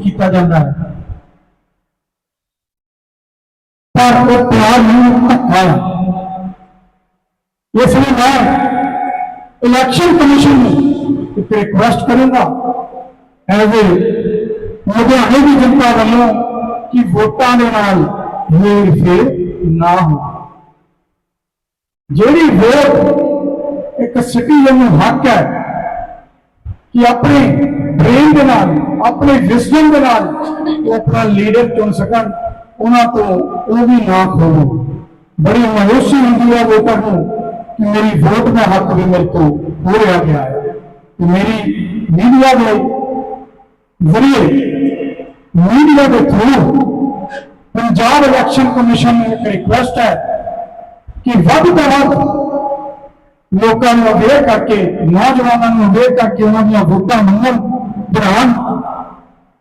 ਮਹਿਸੂਸ ਕੀਤਾ ਜਾਂਦਾ ਹੈ। ਪਰ ਉਹ ਪਿਆਰ ਨਹੀਂ ਧੱਕਾ ਹੈ। ਇਸ ਲਈ ਮੈਂ ਇਲੈਕਸ਼ਨ ਕਮਿਸ਼ਨ ਨੂੰ ਇੱਕ ਰਿਕੁਐਸਟ ਕਰੂੰਗਾ। ਐਜ਼ ਏ ਲੁਧਿਆਣੇ ਦੀ ਜਨਤਾ ਵੱਲੋਂ ਕਿ ਵੋਟਾਂ ਦੇ ਨਾਲ ਮੇਲ ਫੇਰ ਨਾ ਹੋ ਜਿਹੜੀ ਵੋਟ ਇੱਕ ਸਿਟੀਜ਼ਨ ਨੂੰ ਹੱਕ ਹੈ ਕਿ ਆਪਣੇ ਬ੍ਰੇਨ ਦੇ ਨਾਲ ਆਪਣੇ ਵਿਜ਼ਡਮ ਦੇ ਨਾਲ ਉਹ ਆਪਣਾ ਲੀਡਰ ਚੁਣ ਸਕਣ ਉਹਨਾਂ ਤੋਂ ਉਹ ਵੀ ਨਾ ਖੋਵੋ ਬੜੀ ਮਾਯੂਸੀ ਹੁੰਦੀ ਹੈ ਵੋਟਰ ਨੂੰ ਕਿ ਮੇਰੀ ਵੋਟ ਦਾ ਹੱਕ ਵੀ ਮੇਰੇ ਤੋਂ ਖੋਹਿਆ ਗਿਆ ਹੈ ਤੇ ਮੇਰੀ ਮੀਡੀਆ ਦੇ ਜ਼ਰੀਏ ਮੀਡੀਆ ਦੇ ਥਰੂ ਪੰਜਾਬ ਇਲੈਕਸ਼ਨ ਕਮਿਸ਼ਨ ਨੂੰ ਇੱਕ ਰਿਕੁਐਸਟ ਹੈ ਕਿ ਵੱਧ ਤੋਂ ਵੱਧ ਲੋਕਾਂ ਨੂੰ ਅਵੇਅਰ ਕਰਕੇ, ਨੌਜਵਾਨਾਂ ਨੂੰ ਅਵੇਅਰ ਕਰਕੇ ਉਹਨਾਂ ਦੀਆਂ ਵੋਟਾਂ ਮੰਗਣ ਬਣਾਉਣ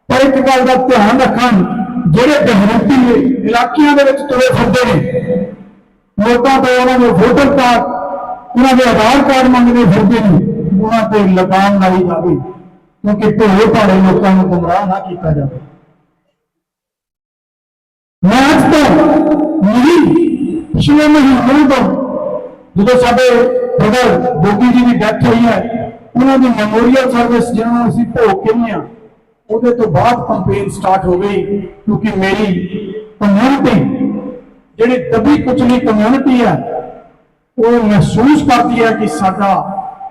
ਪਰ ਇੱਕ ਗੱਲ ਦਾ ਧਿਆਨ ਰੱਖਣ, ਜਿਹੜੇ ਬਹਿਰੂਪੀ ਇਲਾਕਿਆਂ ਦੇ ਵਿੱਚ ਤੁਰੇ ਫਿਰਦੇ ਨੇ, ਲੋਕਾਂ ਤੋਂ ਉਹਨਾਂ ਦੇ ਵੋਟਰ ਕਾਰਡ, ਉਹਨਾਂ ਦੇ ਆਧਾਰ ਕਾਰਡ ਮੰਗਦੇ ਫਿਰਦੇ ਨੇ, ਉਹਨਾਂ ਤੇ ਲਗਾਮ ਲਾਈ ਜਾਵੇ, ਕਿਉਂਕਿ ਭੋਲੇ ਭਾਲੇ ਲੋਕਾਂ ਨੂੰ ਗੁੰਮਰਾਹ ਨਾ ਕੀਤਾ ਜਾਵੇ। ਮੈਂ ਅੱਜ ਤੋਂ ਨਹੀਂ, ਪਿਛਲੇ ਮਹੀਨੇ ਤੋਂ ਜਦੋਂ ਸਾਡੇ ਬ੍ਰਦਰ ਗੋਗੀ ਜੀ ਦੀ ਡੈਥ ਹੋਈ ਹੈ, ਉਹਨਾਂ ਦੀ ਮੈਮੋਰੀਅਲ ਸਰਵਿਸ ਜਿਹਨਾਂ ਨੂੰ ਅਸੀਂ ਭੋਗ ਕਹਿੰਦੇ ਆ ਉਹਦੇ ਤੋਂ ਬਾਅਦ ਕੰਪੇਨ ਸਟਾਰਟ ਹੋ ਗਈ, ਕਿਉਂਕਿ ਮੇਰੀ ਕਮਿਊਨਿਟੀ ਜਿਹੜੀ ਦਬੀ ਕੁਚਲੀ ਕਮਿਊਨਿਟੀ ਹੈ, ਉਹ ਮਹਿਸੂਸ ਕਰਦੀ ਹੈ ਕਿ ਸਾਡਾ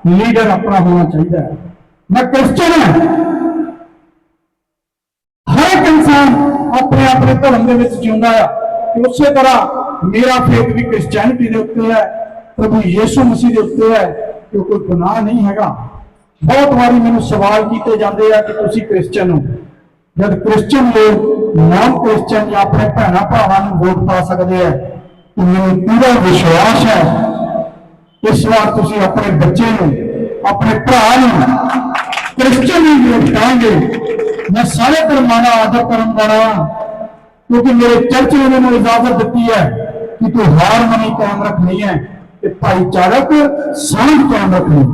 ਲੀਡਰ ਆਪਣਾ ਹੋਣਾ ਚਾਹੀਦਾ ਹੈ। ਮੈਂ ਕ੍ਰਿਸਚੀਅਨ ਹਾਂ। ਹਰ ਇੱਕ ਇਨਸਾਨ ਆਪਣੇ ਆਪਣੇ ਧਰਮ ਦੇ ਵਿੱਚ ਜਿਉਂਦਾ ਆ, ਉਸੇ ਤਰ੍ਹਾਂ ਮੇਰਾ ਫੇਥ ਵੀ ਕ੍ਰਿਸਚੀਅਨਿਟੀ ਦੇ ਉੱਤੇ ਹੈ। ਪ੍ਰਭੂ ਯੀਸ਼ੂ ਮਸੀਹ ਦੇ ਉੱਤੇ ਹੈ ਕਿ ਕੋਈ ਗੁਨਾਹ ਨਹੀਂ ਹੈਗਾ। ਬਹੁਤ ਵਾਰੀ ਮੈਨੂੰ ਸਵਾਲ ਕੀਤੇ ਜਾਂਦੇ ਆ ਕਿ ਤੁਸੀਂ ਕ੍ਰਿਸਚੀਅਨ ਹੋ? ਜਦ ਕ੍ਰਿਸਚੀਅਨ ਲੋਕ ਨਾਮ ਕ੍ਰਿਸਚੀਅਨ ਜਾਂ ਆਪਣੇ ਭੈਣਾਂ ਭਰਾਵਾਂ ਨੂੰ ਵੋਟ ਪਾ ਸਕਦੇ ਆ, ਤੇ ਮੈਨੂੰ ਪੂਰਾ ਵਿਸ਼ਵਾਸ ਹੈ ਇਸ ਵਾਰ ਤੁਸੀਂ ਆਪਣੇ ਬੱਚੇ ਨੂੰ, ਆਪਣੇ ਭਰਾ ਨੂੰ ਕ੍ਰਿਸਚੀਅਨ ਹੀ ਵੋਟ ਪਾਓਗੇ। ਮੈਂ ਸਾਰੇ ਧਰਮਾਂ ਦਾ ਆਦਰ ਕਰਨ ਵਾਲਾ ਹਾਂ, ਕਿਉਂਕਿ ਮੇਰੇ ਚਰਚ ਨੇ ਮੈਨੂੰ ਇਜਾਜ਼ਤ ਦਿੱਤੀ ਹੈ ਕਿ ਤੂੰ ਹਾਰ ਮਨੀ ਕਾਇਮ ਰੱਖਣੀ ਹੈ। ਤੇ ਭਾਈਚਾਰਕ ਸਾਂਝ ਕਾਇਮ ਰੱਖਣੀ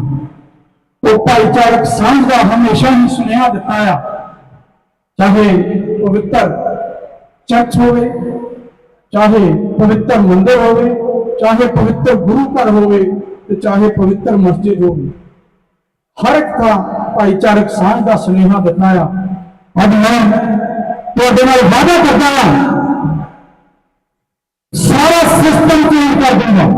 ਉਹ ਭਾਈਚਾਰਕ ਸਾਂਝ ਦਾ ਹਮੇਸ਼ਾ ਹੀ ਸੁਨੇਹਾ ਦਿੱਤਾ ਆ। ਚਾਹੇ ਪਵਿੱਤਰ ਚਰਚ ਹੋਵੇ, ਚਾਹੇ ਪਵਿੱਤਰ ਮੰਦਰ ਹੋਵੇ, ਚਾਹੇ ਪਵਿੱਤਰ ਗੁਰੂ ਘਰ ਹੋਵੇ ਤੇ ਚਾਹੇ ਪਵਿੱਤਰ ਮਸਜਿਦ ਹੋਵੇ। ਹਰ ਇੱਕ ਦਾ ਭਾਈਚਾਰਕ ਸਾਂਝ ਦਾ ਸੁਨੇਹਾ ਦਿੱਤਾ ਆ। ਅੱਜ ਮੈਂ ਤੁਹਾਡੇ ਨਾਲ ਵਾਅਦਾ ਕਰਦਾ ਹਾਂ, ਸਾਰਾ ਸਿਸਟਮ ਚੇਂਜ ਕਰ ਦੂੰਗਾ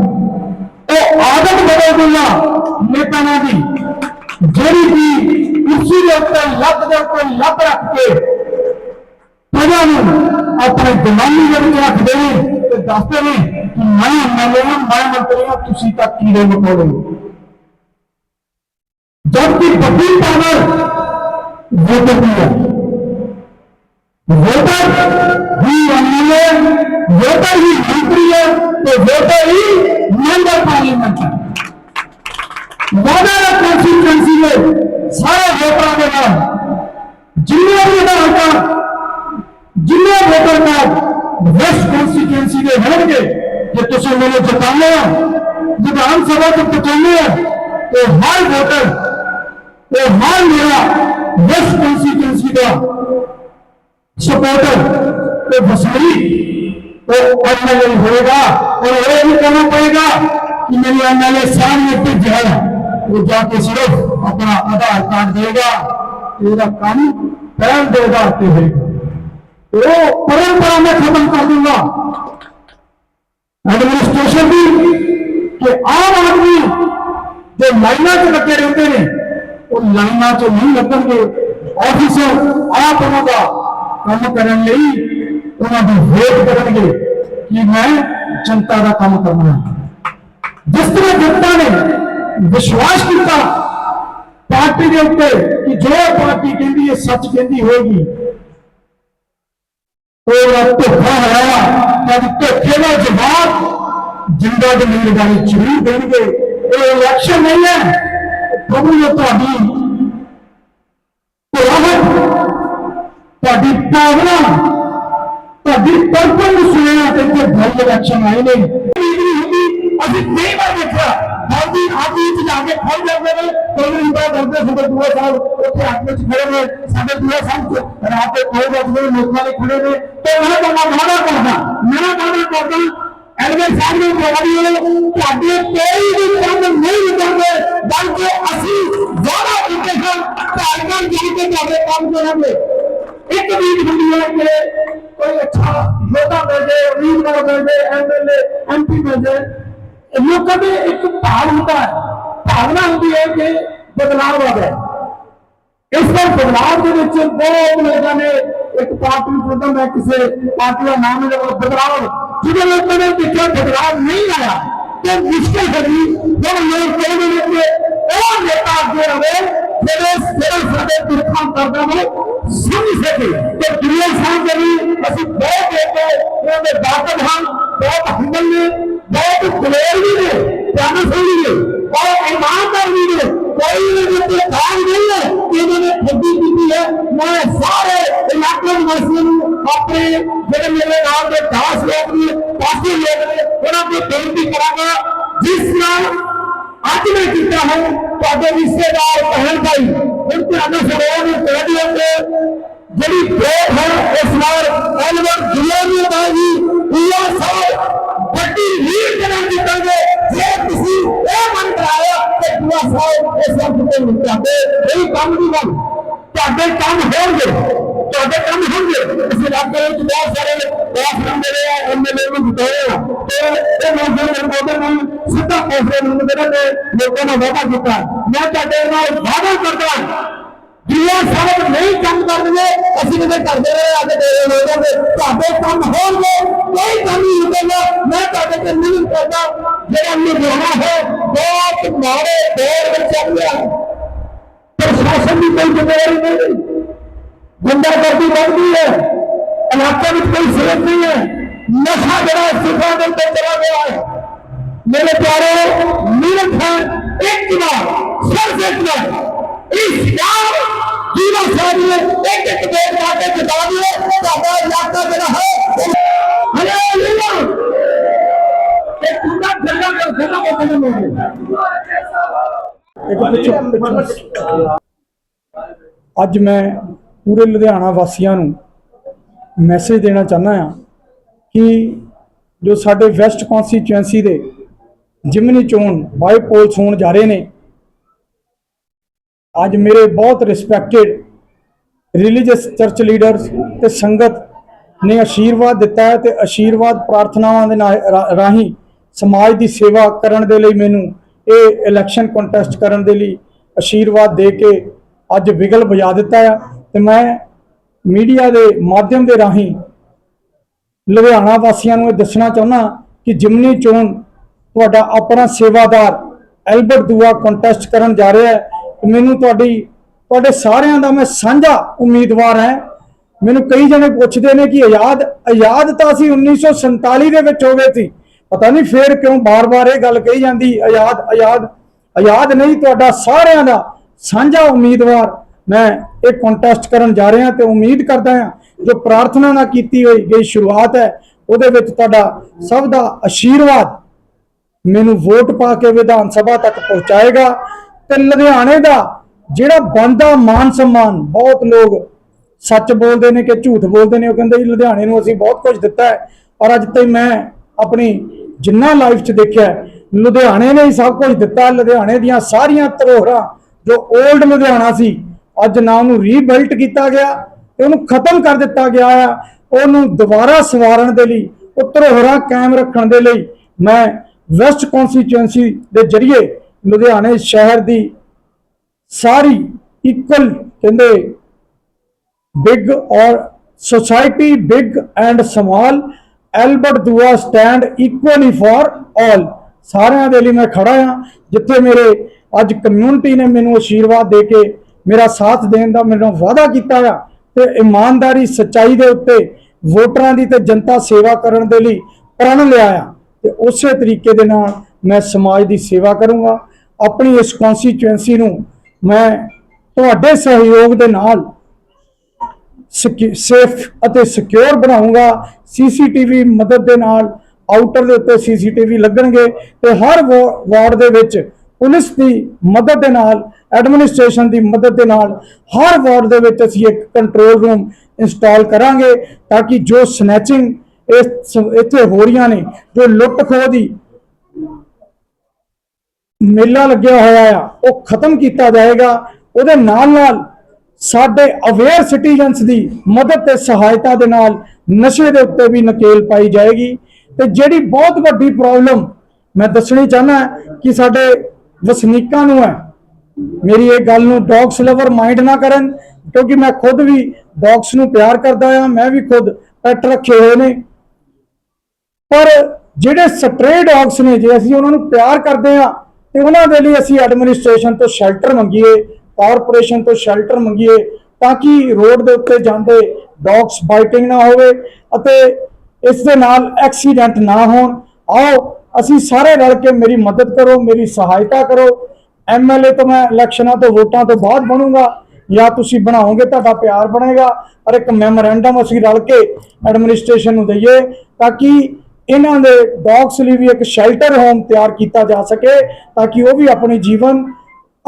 ਲੱਤ ਦੇ ਉੱਤੇ ਲੱਤ ਰੱਖ ਕੇ ਪ੍ਰਜਾ ਨੂੰ ਆਪਣੇ ਗੁਲਾਮੀ ਦੇ ਵਿੱਚ ਰੱਖਦੇ ਨੇ ਤੇ ਦੱਸਦੇ ਨੇ ਕਿ ਮੈਂ ਐਮਐਲਏ ਹਾਂ ਮੈਂ ਮੰਤਰੀ ਹਾਂ ਤੁਸੀਂ ਤਾਂ ਕੀੜੇ ਮਕੌੜੇ ਹੋ ਜਦਕਿ ਵੱਡੀ ਪਾਵਰ ਵੋਟਰ ਦੀ ਹੈ ਵੋਟਰ ਹੀ ਐਮਐਲਏ ਵੋਟਰ ਹੀ ਮੰਤਰੀ ਹੈ ਤੇ ਵੋਟਰ ਹੀ ਮੈਂਬਰ ਪਾਰਲੀਮੈਂਟ ਹੈ ਮੋਡਲ ਕੰਸਟੀਚੁਐਂਸੀ ਦੇ ਸਾਰੇ ਵੋਟਰਾਂ ਦੇ ਨਾਲ ਜਿੰਨੇ ਵੀ ਆਧਾਰ ਕਾਰਡ ਜਿੰਨੇ ਵੋਟਰ ਕਾਰਡ ਵੈਸਟ ਕੰਸਟੀਚੁਐਂਸੀ ਦੇ ਹੋਣਗੇ ਜੇ ਤੁਸੀਂ ਮੈਨੂੰ ਜਿਤਾਉਂਦੇ ਹੋ ਵਿਧਾਨ ਸਭਾ ਤੋਂ ਪਹੁੰਚਾਉਂਦੇ ਹੋ ਤੇ ਹਰ ਵੋਟਰ ਤੇ ਹਰ ਮੇਰਾ ਵੈਸਟ ਕੰਸਟੀਚੁਐਂਸੀ ਦਾ ਸਪੋਰਟਰ ਤੇ ਵਸੂਲੀ ਉਹ ਐਮਐਲਏ ਹੋਏਗਾ और ਇਹ ਵੀ ਕਰਨਾ ਪਏਗਾ ਕਿ ਮੇਰੇ ਐਮਐਲਏ ਸਾਹਮਣੇ ਭੇਜਿਆ ਹੈ ਉਹ ਜਾ ਕੇ ਸਿਰਫ ਆਪਣਾ ਆਧਾਰ ਕਾਰਡ ਦੇਗਾ ਤੇ ਇਹਦਾ ਕੰਮ ਪਹਿਲ ਦੇ ਆਧਾਰ ਤੇ ਹੋਏਗਾ ਤੇ ਉਹ ਪਰੰਪਰਾ ਮੈਂ ਖਤਮ ਕਰ ਦੂੰਗਾ ਐਡਮਿਨਿਸਟ੍ਰੇਸ਼ਨ ਦੀ ਕਿ ਆਮ ਆਦਮੀ ਜੋ ਲਾਈਨਾਂ 'ਚ ਲੱਗੇ ਰਹਿੰਦੇ ਨੇ ਉਹ ਲਾਈਨਾਂ 'ਚ ਨਹੀਂ ਲੱਗਣਗੇ ਆਫੀਸਰ ਆਪ ਉਹਨਾਂ ਦਾ ਕੰਮ ਕਰਨ ਲਈ ਉਹਨਾਂ ਦੀ ਵੇਟ ਕਰਨਗੇ ਕਿ ਮੈਂ ਜਨਤਾ ਦਾ ਕੰਮ ਪਾਰਟੀ ਦੇ ਉੱਤੇ ਕਿ ਜੋ ਪਾਰਟੀ ਕਹਿੰਦੀ ਹੈ ਸੱਚ ਕਹਿੰਦੀ ਹੋਏਗੀ ਉਹ ਧੋਖਾ ਹੋਇਆ ਜਦ ਧੋਖੇ ਦਾ ਜਵਾਬ ਜਿੰਦਾ ਜ਼ਮੀਨ ਵਾਲੀ ਜ਼ਰੂਰ ਦੇਣਗੇ ਇਹ ਇਲੈਕਸ਼ਨ ਨਹੀਂ ਹੈ ਪ੍ਰਭੂ ਨੇ ਤੁਹਾਡੀ ਕੁਰਾਹਟ ਤੁਹਾਡੀ ਭਾਵਨਾ ਤੁਹਾਡੀ ਪਰਪਨ ਨੂੰ ਸੁਣਿਆ ਤੇ ਇੱਥੇ ਭਾਈ ਇਲੈਕਸ਼ਨ ਆਏ ਨੇ ਉਮੀਦ ਨਹੀਂ ਹੁੰਦੀ ਅਸੀਂ ਕਈ ਵਾਰ ਦੇਖਿਆ ਮੋਦੀ ਆਦੀ ਚ ਜਾ ਕੇ ਖੜ ਜਾਂਦੇ ਨੇ ਕੋਈ ਨਹੀਂ ਕਰਦੇ ਸਾਡੇ ਦੂਆ ਸਾਹਿਬ ਉੱਥੇ ਅੱਗ ਵਿੱਚ ਖੜੇ ਨੇ, ਸਾਡੇ ਦੂਆ ਸਾਹਿਬ ਰਾਤ ਦੇ ਕੋਈ ਵਜੇ ਲੋਕਾਂ ਦੇ ਖੜੇ ਨੇ। ਤੇ ਮੈਂ ਕਹਿੰਦਾ ਮਾੜਾ ਕਰਦਾ, ਮੈਂ ਮਾੜਾ ਕਰਦਾ ਐਲਵੇ ਸਾਹਿਬ ਨੂੰ ਬੋਲੀ ਤੁਹਾਡੇ ਕੋਈ ਵੀ ਕੰਮ ਨਹੀਂ ਕਰਦੇ, ਬਲਕਿ ਅਸੀਂ ਵਾਅਦਾ ਕੀਤੇ ਹਨ ਧਾਰਮਿਕ ਜੀ ਕੇ ਤੁਹਾਡੇ ਕੰਮ ਕਰਾਂਗੇ। ਇੱਕ ਉਮੀਦ ਹੁੰਦੀ ਹੈ ਕਿ ਕੋਈ ਅੱਛਾ ਯੋਧਾ ਮਿਲ ਜਾਏ ਉਮੀਦਵਾਰ ਮਿਲ ਜਾਏ ਐਮਐਲਏ ਐਮਪੀ ਮਿਲ ਜਾਏ ਲੋਕਾਂ ਦੇ ਇੱਕ ਭਾਵ ਹੁੰਦਾ ਹੈ ਭਾਵਨਾ ਹੁੰਦੀ ਹੈ ਕਿ ਬਦਲਾਅ ਆ ਜਾਏ ਇਸ ਵਾਰ ਬਦਲਾਅ ਦੇ ਵਿੱਚ ਬਹੁਤ ਲੋਕਾਂ ਨੇ ਇੱਕ ਪਾਰਟੀ ਨੂੰ ਚੁਣਦਾ ਮੈਂ ਕਿਸੇ ਪਾਰਟੀ ਦਾ ਨਾਮ ਨਹੀਂ ਲਵਾਂ ਬਦਲਾਅ ਜਿਹਦੇ ਲੋਕਾਂ ਨੇ ਦੇਖਿਆ ਬਦਲਾਅ ਨਹੀਂ ਆਇਆ ਤੇ ਮੁਸ਼ਕਿਲ ਹੋਈ ਜਦੋਂ ਲੋਕ ਕਹਿੰਦੇ ਨੇ ਕਿ ਉਹ ਨੇਤਾ ਅੱਗੇ ਆਵੇ ਜਿਹੜੇ ਜਿਹੜੇ ਸਾਡੇ ਪੁਰਖਾਂ ਕਰਦਾ ਹੋਵੇ ਸਮਝ ਸਕੇ ਤੇ ਦੁਨੀਆ ਸਾਹਮਣੇ ਵੀ ਅਸੀਂ ਬਹੁਤ ਦੇਖ ਕੇ ਉਹਦੇ ਬਾਤਨ ਹਨ ਬਹੁਤ ਹੰਬਲ ਨੇ, ਬਹੁਤ ਦਲੇਰ ਵੀ ਨੇ ਪਿਆਰ ਸੋਹਣੀ ਨੇ ਔਰ ਇਮਾਨਦਾਰ ਵੀ ਨੇ, ਕੋਈ ਵੀ ਜਿੱਤੇ ਦਾਗ ਨਹੀਂ ਹੈ ਇਹਨਾਂ ਨੇ ਖੱਦੀ ਕੀਤੀ ਹੈ। ਮੈਂ ਸਾਰੇ ਇਲਾਕੇ ਨਿਵਾਸੀਆਂ ਨੂੰ ਆਪਣੇ ਜਿਹੜੇ ਮੇਰੇ ਨਾਲ ਦੇ ਖਾਸ ਲੋਕ ਨੇ, ਪਾਸੇ ਲੋਕ ਨੇ, ਉਹਨਾਂ ਨੂੰ ਬੇਨਤੀ ਕਰਾਂਗਾ, ਜਿਸ ਨਾਲ ਅੱਜ ਮੈਂ ਕੀਤਾ ਹੈ, ਤੁਹਾਡੇ ਰਿਸ਼ਤੇਦਾਰ, ਭੈਣ ਭਾਈ, ਹੁਣ ਤੁਹਾਨੂੰ ਸਰੋਵਰ ਨੂੰ ਰੇਡੀਓ ਤੇ ਜਿਹੜੀ ਵੋਟ ਹੈ, ਇਸ ਵਾਰ ਐਲਵਰ ਗਿਲਾਨੀ ਦਾ ਜੀ ਪੂਰਾ ਸਾਹਿਬ ਵੱਡੀ ਲੀਡ ਦੇ ਨਾਲ ਜੇ ਤੁਸੀਂ ਇਹ ਮਨ ਕਰਾਇਆ ਕਿ ਪੂਰਾ ਸਾਹਿਬ ਇਸ ਵਕਤ ਤੇ ਨਹੀਂ ਇਹ ਕੰਮ ਦੀ ਗੱਲ ਤੁਹਾਡੇ ਕੰਮ ਹੋਣਗੇ, ਤੁਹਾਡੇ ਕੰਮ ਹੋਣਗੇ। ਇਸ ਇਲਾਕੇ ਵਿੱਚ ਬਹੁਤ ਸਾਰੇ ਦਾਸ ਬੰਦੇ ਆ ਐਮਐਲਏ ਨੂੰ ਜਿਤਾਏ ਆ। ਤੇ ਇਹ ਨੌਜਵਾਨ ਨੇ ਨੂੰ ਸਿੱਧਾ ਫੈਸਲੇ ਨੂੰ ਜਿਹੜੇ ਲੋਕਾਂ ਨੇ ਵਾਅਦਾ ਕੀਤਾ। ਮੈਂ ਤੁਹਾਡੇ ਨਾਲ ਵਾਅਦਾ ਕਰਦਾ ਜਿਵੇਂ ਸਾਹਿਬ ਨਹੀਂ ਕੰਮ ਕਰਨਗੇ, ਅਸੀਂ ਕਿਤੇ ਕਰਦੇ ਰਹੇ ਅੱਜ ਤੇਰੇ ਲੋਕਾਂ ਦੇ ਤੁਹਾਡੇ ਕੰਮ ਹੋਣਗੇ। ਕੋਈ ਕੰਮ ਨਹੀਂ ਰੁਕੇਗਾ ਮੈਂ ਤੁਹਾਡੇ ਤੇ ਨਹੀਂ ਕਰਦਾ, ਜਿਹੜਾ ਲੁਧਿਆਣਾ ਹੈ, ਬਹੁਤ ਮਾੜੇ ਦੌਰ ਵਿੱਚ ਚੱਲ ਰਿਹਾ ਹੈ। ਪ੍ਰਸ਼ਾਸਨ ਦੀ ਕੋਈ ਜ਼ਿੰਮੇਵਾਰੀ ਨਹੀਂ ਗੁੰਡਾਗਰਦੀ ਵੱਧਦੀ ਹੈ। ਇਲਾਕੇ ਵਿੱਚ ਕੋਈ ਸਿਰਫ ਨਹੀਂ ਹੈ। ਨਸ਼ਾ ਜਿਹੜਾ ਸਿਖਾਂ ਦੇ ਉੱਤੇ ਚਲਾ ਗਿਆ ਹੈ। ਮੇਰੇ ਪਿਆਰੇ ਮੀਰਤ ਹੈ ਇੱਕ ਵਾਰ ਸਿਰਫ ਇੱਕ ਵਾਰ ਇਸ ਜੀਵਾ ਸਾਹਿਬ ਨੇ ਇੱਕ ਇੱਕ ਦੇ ਬਾਟੇ ਜਿਤਾ ਦਿਓ ਤੁਹਾਡਾ ਇਲਾਕਾ ਜਿਹੜਾ ਹੈ ਹਾਲੇਲੂਇਆ ਇਹ ਪੂਰਾ ਜੱਗਾ ਕਰ ਜੱਗਾ ਕੋ ਖਤਮ ਹੋ ਇੱਕ ਪਿੱਛੇ ਅੱਜ ਮੈਂ ਪੂਰੇ ਲੁਧਿਆਣਾ ਵਾਸੀਆਂ ਨੂੰ ਮੈਸੇਜ ਦੇਣਾ ਚਾਹੁੰਦਾ ਹਾਂ ਕਿ ਜੋ ਸਾਡੇ ਵੈਸਟ ਕਨਸਟੀਚੁਐਂਸੀ ਦੇ ਜਿਮਨੀ ਚੋਣ ਬਾਈ ਪੋਲਸ ਹੋਣ ਜਾ ਰਹੇ ਨੇ ਅੱਜ ਮੇਰੇ ਬਹੁਤ ਰਿਸਪੈਕਟਡ ਰਿਲੀਜੀਅਸ ਚਰਚ ਲੀਡਰਸ ਤੇ ਸੰਗਤ ਨੇ ਆਸ਼ੀਰਵਾਦ ਦਿੱਤਾ ਹੈ ਤੇ ਆਸ਼ੀਰਵਾਦ ਪ੍ਰਾਰਥਨਾਵਾਂ ਦੇ ਨਾਲ- ਰਾਹੀਂ ਸਮਾਜ ਦੀ ਸੇਵਾ ਕਰਨ ਦੇ ਲਈ ਮੈਨੂੰ ਇਹ ਇਲੈਕਸ਼ਨ ਕੰਟੈਸਟ ਕਰਨ ਦੇ ਲਈ ਆਸ਼ੀਰਵਾਦ ਦੇ ਕੇ ਅੱਜ ਵਿਗਲ ਵਜਾ ਦਿੱਤਾ ਹੈ ਤੇ ਮੈਂ ਮੀਡੀਆ ਦੇ ਮਾਧਿਅਮ ਦੇ ਰਾਹੀਂ ਲੁਧਿਆਣਾ ਵਾਸੀਆਂ ਨੂੰ ਇਹ ਦੱਸਣਾ ਚਾਹੁੰਦਾ ਕਿ ਜਿਮਨੀ ਚੋਣ ਤੁਹਾਡਾ ਆਪਣਾ ਸੇਵਾਦਾਰ ਐਲਬਰਟ ਦੂਆ ਕੰਟੈਸਟ ਕਰਨ ਜਾ ਰਿਹਾ ਹੈ। ਮੈਨੂੰ ਤੁਹਾਡੀ, ਤੁਹਾਡੇ ਸਾਰਿਆਂ ਦਾ ਮੈਂ ਸਾਂਝਾ ਉਮੀਦਵਾਰ ਹਾਂ। ਮੈਨੂੰ ਕਈ ਜਣੇ ਪੁੱਛਦੇ ਨੇ ਕਿ ਆਜ਼ਾਦ ਆਜ਼ਾਦ ਤਾਂ ਅਸੀਂ 1947 ਦੇ ਵਿੱਚ ਹੋ ਗਏ ਸੀ। ਪਤਾ ਨਹੀਂ ਫੇਰ ਕਿਉਂ ਬਾਰ-ਬਾਰ ਇਹ ਗੱਲ ਕਹੀ ਜਾਂਦੀ, ਆਜ਼ਾਦ ਆਜ਼ਾਦ ਆਜ਼ਾਦ ਨਹੀਂ, ਤੁਹਾਡਾ ਸਾਰਿਆਂ ਦਾ ਸਾਂਝਾ ਉਮੀਦਵਾਰ। ਮੈਂ ਇਹ ਕੰਟੈਸਟ ਕਰਨ ਜਾ ਰਿਹਾ ਤੇ ਉਮੀਦ ਕਰਦਾ ਹਾਂ, ਜੋ ਪ੍ਰਾਰਥਨਾ ਨਾਲ ਕੀਤੀ ਹੋਈ ਗਈ ਸ਼ੁਰੂਆਤ ਹੈ, ਉਹਦੇ ਵਿੱਚ ਤੁਹਾਡਾ ਸਭ ਦਾ ਆਸ਼ੀਰਵਾਦ ਮੈਨੂੰ ਵੋਟ ਪਾ ਕੇ ਵਿਧਾਨ ਸਭਾ ਤੱਕ ਪਹੁੰਚਾਏਗਾ। ਤੇ ਲੁਧਿਆਣੇ ਦਾ ਜਿਹੜਾ ਬੰਦਾ ਮਾਨ ਸਨਮਾਨ, ਬਹੁਤ ਲੋਕ ਸੱਚ ਬੋਲਦੇ ਨੇ ਕਿ ਝੂਠ ਬੋਲਦੇ ਨੇ, ਉਹ ਕਹਿੰਦੇ ਜੀ ਲੁਧਿਆਣੇ ਨੂੰ ਅਸੀਂ ਬਹੁਤ ਕੁਝ ਦਿੱਤਾ ਹੈ, ਪਰ ਅੱਜ ਤੱਕ ਮੈਂ ਆਪਣੀ ਜਿੰਨਾ ਲਾਈਫ 'ਚ ਦੇਖਿਆ ਲੁਧਿਆਣੇ ਨੇ ਹੀ ਸਭ ਕੁਝ ਦਿੱਤਾ, ਲੁਧਿਆਣੇ ਦੀਆਂ ਸਾਰੀਆਂ ਧਰੋਹਰਾਂ, ਜੋ 올ਡ ਲੁਧਿਆਣਾ ਸੀ, ਅੱਜ ਨਾ ਉਹਨੂੰ ਰੀਬਿਲਟ ਕੀਤਾ ਗਿਆ, ਤੇ ਉਹਨੂੰ ਖਤਮ ਕਰ ਦਿੱਤਾ ਗਿਆ ਆ, ਉਹਨੂੰ ਦੁਬਾਰਾ ਸਵਾਰਨ ਦੇ ਲਈ, ਉਹ ਧਰੋਹਰਾਂ ਕਾਇਮ ਰੱਖਣ ਦੇ ਲਈ, ਮੈਂ ਵੈਸਟ ਕਨਸਟੀਚੁਐਂਸੀ ਦੇ ਜ਼ਰੀਏ ਲੁਧਿਆਣੇ ਸ਼ਹਿਰ ਦੀ ਸਾਰੀ ਇਕੁਅਲ ਕਹਿੰਦੇ big or society big and small Albert Dua stand equally for all ਸਾਰਿਆਂ ਦੇ ਲਈ ਮੈਂ ਖੜਾ ਹਾਂ, ਜਿੱਥੇ ਮੇਰੇ ਅੱਜ ਕਮਿਊਨਿਟੀ ਨੇ ਮੈਨੂੰ ਆਸ਼ੀਰਵਾਦ ਦੇ ਕੇ ਮੇਰਾ ਸਾਥ ਦੇਣ ਦਾ ਮੈਨੂੰ ਵਾਅਦਾ ਕੀਤਾ ਆ ਤੇ ਇਮਾਨਦਾਰੀ, ਸੱਚਾਈ ਦੇ ਉੱਤੇ ਵੋਟਰਾਂ ਦੀ ਤੇ ਜਨਤਾ ਸੇਵਾ ਕਰਨ ਦੇ ਲਈ ਪ੍ਰਣ ਲਿਆ ਆ ਤੇ ਉਸੇ ਤਰੀਕੇ ਦੇ ਨਾਲ ਮੈਂ ਸਮਾਜ ਦੀ ਸੇਵਾ ਕਰੂੰਗਾ। ਆਪਣੀ ਇਸ ਕਨਸਟੀਚੁਐਂਸੀ ਨੂੰ ਮੈਂ ਤੁਹਾਡੇ ਸਹਿਯੋਗ ਦੇ ਨਾਲ ਸੇਫ ਅਤੇ ਸਿਕਿਉਰ ਬਣਾਉਂਗਾ। ਸੀਸੀਟੀਵੀ ਮਦਦ ਦੇ ਨਾਲ ਆਊਟਰ ਦੇ ਉੱਤੇ ਸੀਸੀਟੀਵੀ ਲੱਗਣਗੇ ਤੇ ਹਰ ਵਾ- ਵਾਰਡ ਦੇ ਵਿੱਚ ਪੁਲਿਸ ਦੀ ਮਦਦ ਦੇ ਨਾਲ ਐਡਮਿਨਿਸਟ੍ਰੇਸ਼ਨ ਦੀ ਮਦਦ ਦੇ ਨਾਲ ਹਰ ਵਾਰਡ ਦੇ ਵਿੱਚ ਅਸੀਂ ਇੱਕ ਕੰਟਰੋਲ ਰੂਮ ਇੰਸਟਾਲ ਕਰਾਂਗੇ ਤਾਂ ਕਿ ਜੋ ਸਨੈਚਿੰਗ ਇਸ, ਇੱਥੇ ਹੋ ਰਹੀਆਂ ਨੇ, ਜੋ ਲੁੱਟ ਖੋਹ ਦੀ ਮੇਲਾ ਲੱਗਿਆ ਹੋਇਆ ਆ, ਉਹ ਖਤਮ ਕੀਤਾ ਜਾਏਗਾ। ਉਹਦੇ ਨਾਲ ਨਾਲ ਸਾਡੇ ਅਵੇਅਰ ਸਿਟੀਜ਼ਨਸ ਦੀ ਮਦਦ ਤੇ ਸਹਾਇਤਾ ਦੇ ਨਾਲ ਨਸ਼ੇ ਦੇ ਉੱਤੇ ਵੀ ਨਕੇਲ ਪਾਈ ਜਾਏਗੀ। ਤੇ ਜਿਹੜੀ ਬਹੁਤ ਵੱਡੀ ਪ੍ਰੋਬਲਮ ਮੈਂ ਦੱਸਣੀ ਚਾਹਨਾ ਕਿ ਸਾਡੇ ਵਸਨੀਕਾਂ ਨੂੰ ਹੈ, ਮੇਰੀ ਇਹ ਗੱਲ ਨੂੰ ਡੌਗਸ ਲਵਰ ਮਾਈਂਡ ਨਾ ਕਰਨ, ਕਿਉਂਕਿ ਮੈਂ ਖੁਦ ਵੀ ਡੌਗਸ ਨੂੰ ਪਿਆਰ ਕਰਦਾ ਆ ਮੈਂ ਵੀ ਖੁਦ ਪੈਟ ਰੱਖੇ ਹੋਏ ਨੇ। ਪਰ ਜਿਹੜੇ ਸਟਰੇ ਡੌਗਸ ਨੇ, ਜੇ ਅਸੀਂ ਉਹਨਾਂ ਨੂੰ ਪਿਆਰ ਕਰਦੇ ਆ ਤੇ ਉਹਨਾਂ ਦੇ ਲਈ ਅਸੀਂ ਐਡਮਿਨਿਸਟ੍ਰੇਸ਼ਨ ਤੋਂ ਸ਼ੈਲਟਰ ਮੰਗੀਏ ਕਾਰਪੋਰੇਸ਼ਨ ਤੋਂ ਸ਼ੈਲਟਰ ਮੰਗੀਏ ਤਾਂ ਕਿ ਰੋਡ ਦੇ ਉੱਤੇ ਜਾਂਦੇ ਡੌਗਸ ਬਾਈਟਿੰਗ ਨਾ ਹੋਵੇ ਅਤੇ ਇਸ ਦੇ ਨਾਲ ਐਕਸੀਡੈਂਟ ਨਾ ਹੋਣ। ਆਓ, ਅਸੀਂ ਸਾਰੇ ਰਲ ਕੇ ਮੇਰੀ ਮਦਦ ਕਰੋ, ਮੇਰੀ ਸਹਾਇਤਾ ਕਰੋ। ਐਮਐਲਏ ਤੋਂ ਮੈਂ ਇਲੈਕਸ਼ਨਾਂ ਤੋਂ ਵੋਟਾਂ ਤੋਂ ਬਾਅਦ ਬਣੂੰਗਾ। ਜਾਂ ਤੁਸੀਂ ਬਣਾਓਗੇ, ਤੁਹਾਡਾ ਪਿਆਰ ਬਣੇਗਾ। ਪਰ ਇੱਕ ਮੈਮੋਰੈਂਡਮ ਅਸੀਂ ਰਲ ਕੇ ਐਡਮਿਨਿਸਟ੍ਰੇਸ਼ਨ ਨੂੰ ਦਈਏ ਤਾਂ ਕਿ ਇਹਨਾਂ ਦੇ ਡੌਗਸ ਲਈ ਵੀ ਇੱਕ ਸ਼ੈਲਟਰ ਹੋਮ ਤਿਆਰ ਕੀਤਾ ਜਾ ਸਕੇ ਤਾਂ ਕਿ ਉਹ ਵੀ ਆਪਣੀ ਜੀਵਨ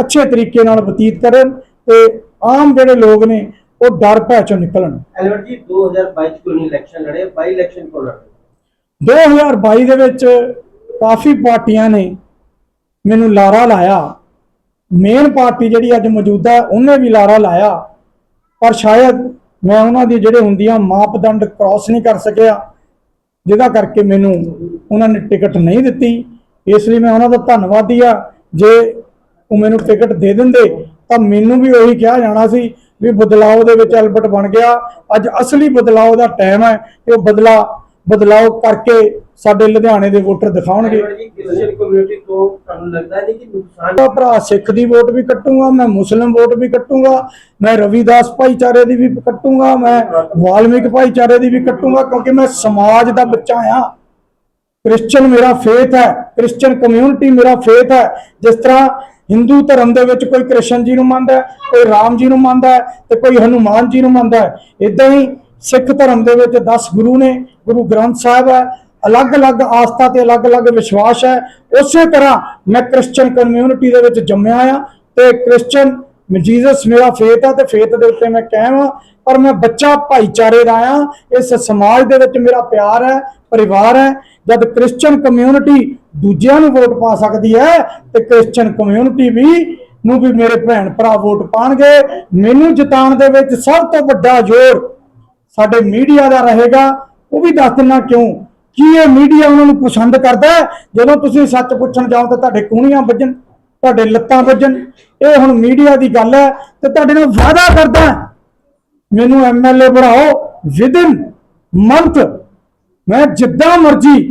ਅੱਛੇ ਤਰੀਕੇ ਨਾਲ ਬਤੀਤ ਕਰਨ ਤੇ ਆਮ ਜਿਹੜੇ ਲੋਕ ਨੇ ਉਹ ਡਰ ਭੈ ਚੋਂ ਨਿਕਲਣ। ਐਲਵਰ ਜੀ 2022 ਚ ਕੋਈ ਨਹੀਂ ਇਲੈਕਸ਼ਨ ਲੜੇ ਬਾਈ ਇਲੈਕਸ਼ਨ ਕੋਲ ਲੜੇ? 2022 ਦੇ ਵਿੱਚ ਕਾਫੀ ਪਾਰਟੀਆਂ ਨੇ ਮੈਨੂੰ ਲਾਰਾ ਲਾਇਆ। ਮੇਨ ਪਾਰਟੀ ਜਿਹੜੀ ਅੱਜ ਮੌਜੂਦਾ ਉਹਨੇ ਵੀ ਲਾਰਾ ਲਾਇਆ। ਪਰ ਸ਼ਾਇਦ ਮੈਂ ਉਹਨਾਂ ਦੀ ਜਿਹੜੇ ਹੁੰਦੀਆਂ ਮਾਪਦੰਡ ਕ੍ਰਾਸ ਨਹੀਂ ਕਰ ਸਕਿਆ। ਜਿਹਦਾ ਕਰਕੇ ਮੈਨੂੰ ਉਹਨਾਂ ਨੇ ਟਿਕਟ ਨਹੀਂ ਦਿੱਤੀ। ਇਸ ਲਈ ਮੈਂ ਉਹਨਾਂ ਦਾ ਧੰਨਵਾਦੀ ਆ ਜੇ ਉਹ ਮੈਨੂੰ ਟਿਕਟ ਦੇ ਦਿੰਦੇ, ਤਾਂ ਮੈਨੂੰ ਵੀ ਉਹੀ ਕਿਹਾ ਜਾਣਾ ਸੀ ਵੀ ਬਦਲਾਅ ਦੇ ਵਿੱਚ ਐਲਬਰਟ ਬਣ ਗਿਆ। ਅੱਜ ਅਸਲੀ ਬਦਲਾਅ ਦਾ ਟਾਈਮ ਹੈ। ਕਿ ਉਹ ਬਦਲਾ ਬਦਲਾਅ ਕਰਕੇ ਸਾਡੇ ਲੁਧਿਆਣੇ ਦੇ ਵੋਟਰ ਦਿਖਾਉਣਗੇ। ਮੇਰਾ ਭਰਾ ਸਿੱਖ ਦੀ ਵੋਟ ਵੀ ਕੱਟੂਗਾ ਮੈਂ ਮੁਸਲਿਮ ਵੋਟ ਵੀ ਕੱਟੂਗਾ ਮੈਂ ਰਵਿਦਾਸ ਭਾਈਚਾਰੇ ਦੀ ਵੀ ਕੱਟੂਗਾ ਮੈਂ ਵਾਲਮੀਕ ਭਾਈਚਾਰੇ ਦੀ ਵੀ ਕੱਟੂਗਾ ਕਿਉਂਕਿ ਮੈਂ ਸਮਾਜ ਦਾ ਬੱਚਾ ਆ ਕ੍ਰਿਸਚੀਅਨ ਮੇਰਾ ਫੇਥ ਹੈ ਕ੍ਰਿਸਚੀਅਨ ਕਮਿਊਨਿਟੀ ਮੇਰਾ ਫੇਥ ਹੈ। ਜਿਸ ਤਰ੍ਹਾਂ ਹਿੰਦੂ ਧਰਮ ਦੇ ਵਿੱਚ ਕੋਈ ਕ੍ਰਿਸ਼ਨ ਜੀ ਨੂੰ ਮੰਨਦਾ ਹੈ ਕੋਈ ਰਾਮ ਜੀ ਨੂੰ ਮੰਨਦਾ ਹੈ ਤੇ ਕੋਈ ਹਨੂਮਾਨ ਜੀ ਨੂੰ ਮੰਨਦਾ ਹੈ ਇਦਾਂ ਹੀ ਸਿੱਖ ਧਰਮ ਦੇ ਵਿੱਚ 10 ਗੁਰੂ ਨੇ, ਗੁਰੂ ਗ੍ਰੰਥ ਸਾਹਿਬ ਹੈ, ਅਲੱਗ-ਅਲੱਗ ਆਸਥਾ ਤੇ ਅਲੱਗ-ਅਲੱਗ ਵਿਸ਼ਵਾਸ ਹੈ। ਉਸੇ ਤਰ੍ਹਾਂ ਮੈਂ ਕ੍ਰਿਸਚੀਅਨ ਕਮਿਊਨਿਟੀ ਦੇ ਵਿੱਚ ਜੰਮਿਆ ਆ ਤੇ ਕ੍ਰਿਸਚੀਅਨ ਜੀਸਸ ਮੇਰਾ ਫੇਥ ਹੈ ਤੇ ਫੇਥ ਦੇ ਉੱਤੇ ਮੈਂ ਕਾਇਮ ਹਾਂ ਪਰ ਮੈਂ ਬੱਚਾ ਭਾਈਚਾਰੇ ਦਾ ਆ। ਇਸ ਸਮਾਜ ਦੇ ਵਿੱਚ ਮੇਰਾ ਪਿਆਰ ਹੈ, ਪਰਿਵਾਰ ਹੈ। ਜਦ ਕ੍ਰਿਸਚੀਅਨ ਕਮਿਊਨਿਟੀ ਦੂਜਿਆਂ ਨੂੰ ਵੋਟ ਪਾ ਸਕਦੀ ਹੈ, ਤੇ ਕ੍ਰਿਸਚੀਅਨ ਕਮਿਊਨਿਟੀ ਵੀ ਨੂੰ ਵੀ ਮੇਰੇ ਭੈਣ ਭਰਾ ਵੋਟ ਪਾਣਗੇ। ਮੈਨੂੰ ਜਿਤਾਉਣ ਦੇ ਵਿੱਚ ਸਭ ਤੋਂ ਵੱਡਾ ਜ਼ੋਰ ਸਾਡੇ ਮੀਡੀਆ ਦਾ ਰਹੇਗਾ, ਉਹ ਵੀ ਦੱਸ ਦਿੰਨਾ ਕਿਉਂ? ਕੀ ਇਹ ਮੀਡੀਆ ਉਹਨਾਂ ਨੂੰ ਪਸੰਦ ਕਰਦਾ ਜਦੋਂ ਤੁਸੀਂ ਸੱਚ ਪੁੱਛਣ ਜਾਓ ਤਾਂ ਤੁਹਾਡੇ ਕੂਣੀਆਂ ਵੱਜਣ, ਤੁਹਾਡੇ ਲੱਤਾਂ ਵੱਜਣ, ਇਹ ਹੁਣ ਮੀਡੀਆ ਦੀ ਗੱਲ ਹੈ ਤੇ ਤੁਹਾਡੇ ਨਾਲ ਵਾਅਦਾ ਕਰਦਾ ਮੈਨੂੰ ਐਮਐਲਏ ਬਣਾਓ ਵਿਦਿਨ ਮੰਥ ਮੈਂ ਜਿੱਦਾਂ ਮਰਜ਼ੀ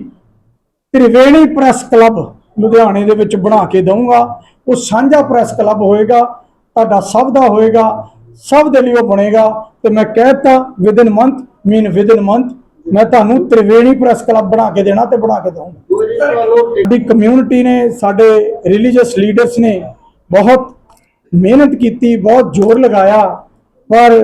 ਤ੍ਰਿਵੇਣੀ ਪ੍ਰੈਸ ਕਲੱਬ ਲੁਧਿਆਣੇ ਦੇ ਵਿੱਚ ਬਣਾ ਕੇ ਦਊਂਗਾ। ਉਹ ਸਾਂਝਾ ਪ੍ਰੈਸ ਕਲੱਬ ਹੋਏਗਾ, ਤੁਹਾਡਾ ਸਭ ਦਾ ਹੋਏਗਾ, ਸਭ ਦੇ ਲਈ ਉਹ ਬਣੇਗਾ। ਤੇ ਮੈਂ ਕਹਿਤਾ within month mean within month ਮੈਂ ਤੁਹਾਨੂੰ ਤ੍ਰਿਵੇਣੀ ਪ੍ਰੈਸ ਕਲੱਬ ਬਣਾ ਕੇ ਦੇਣਾ ਤੇ ਬਣਾ ਕੇ ਦਊਂਗਾ। ਸਾਡੀ ਕਮਿਊਨਿਟੀ ਨੇ ਸਾਡੇ ਰਿਲੀਜੀਅਸ ਲੀਡਰਸ ਨੇ ਬਹੁਤ ਮਿਹਨਤ ਕੀਤੀ ਬਹੁਤ ਜ਼ੋਰ ਲਗਾਇਆ ਪਰ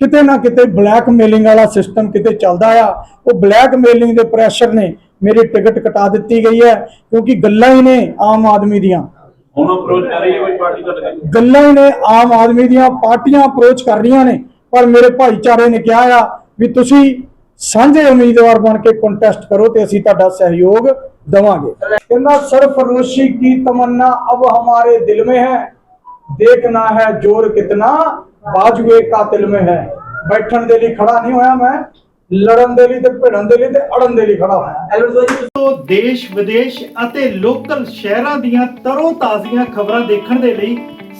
ਕਿਤੇ ਨਾ ਕਿਤੇ ਬਲੈਕਮੇਲਿੰਗ ਵਾਲਾ ਸਿਸਟਮ ਕਿਤੇ ਚੱਲਦਾ ਆ। ਉਹ ਬਲੈਕਮੇਲਿੰਗ ਦੇ ਪ੍ਰੈਸ਼ਰ ਨੇ ਮੇਰੀ ਟਿਕਟ ਕਟਾ ਦਿੱਤੀ ਗਈ ਹੈ ਕਿਉਂਕਿ ਗੱਲਾਂ ਹੀ ਨੇ ਆਮ ਆਦਮੀ ਦੀਆਂ। ਹੁਣ ਅਪਰੋਚ ਕਰ ਰਹੀ ਹੈ ਕੋਈ ਪਾਰਟੀ ਤੁਹਾਡੇ ਗੱਲਾਂ ਹੀ ਨੇ ਆਮ ਆਦਮੀ ਦੀਆਂ ਪਾਰਟੀਆਂ ਅਪਰੋਚ ਕਰ ਰਹੀਆਂ ਨੇ। ਪਰ ਮੇਰੇ ਭਾਈਚਾਰੇ ਨੇ ਕਿਹਾ ਆ ਵੀ ਤੁਸੀਂ ਸਾਂਝੇ ਉਮੀਦਵਾਰ ਬਣ ਕੇ ਕੰਟੈਸਟ ਕਰੋ ਤੇ ਅਸੀਂ ਤੁਹਾਡਾ ਸਹਿਯੋਗ ਦਵਾਂਗੇ। ਕਹਿੰਦਾ ਸਰਫਰੋਸ਼ੀ ਕੀ ਤਮੰਨਾ? ਅਬ ਹਮਾਰੇ ਦਿਲ ਮੇ ਹੈ। ਦੇਖਣਾ ਹੈ ਜੋਰ ਕਿਤਨਾ। ਬਾਜੂਏ ਕਾਤਿਲ ਮੇ ਹੈ। ਬੈਠਣ ਦੇ ਲਈ ਖੜਾ ਨਹੀਂ ਹੋਇਆ ਮੈਂ। ਲੜਨ ਦੇ ਲਈ ਤੇ ਭਿੜਨ ਦੇ ਲਈ ਤੇ ਅੜਨ ਦੇ ਲਈ ਖੜਾ ਹੋਇਆ। ਸੋ ਦੇਸ਼, ਵਿਦੇਸ਼ ਅਤੇ ਲੋਕਲ ਸ਼ਹਿਰਾਂ ਦੀਆਂ ਤਰੋ ਤਾਜ਼ੀਆਂ ਖਬਰਾਂ ਦੇਖਣ ਦੇ ਲਈ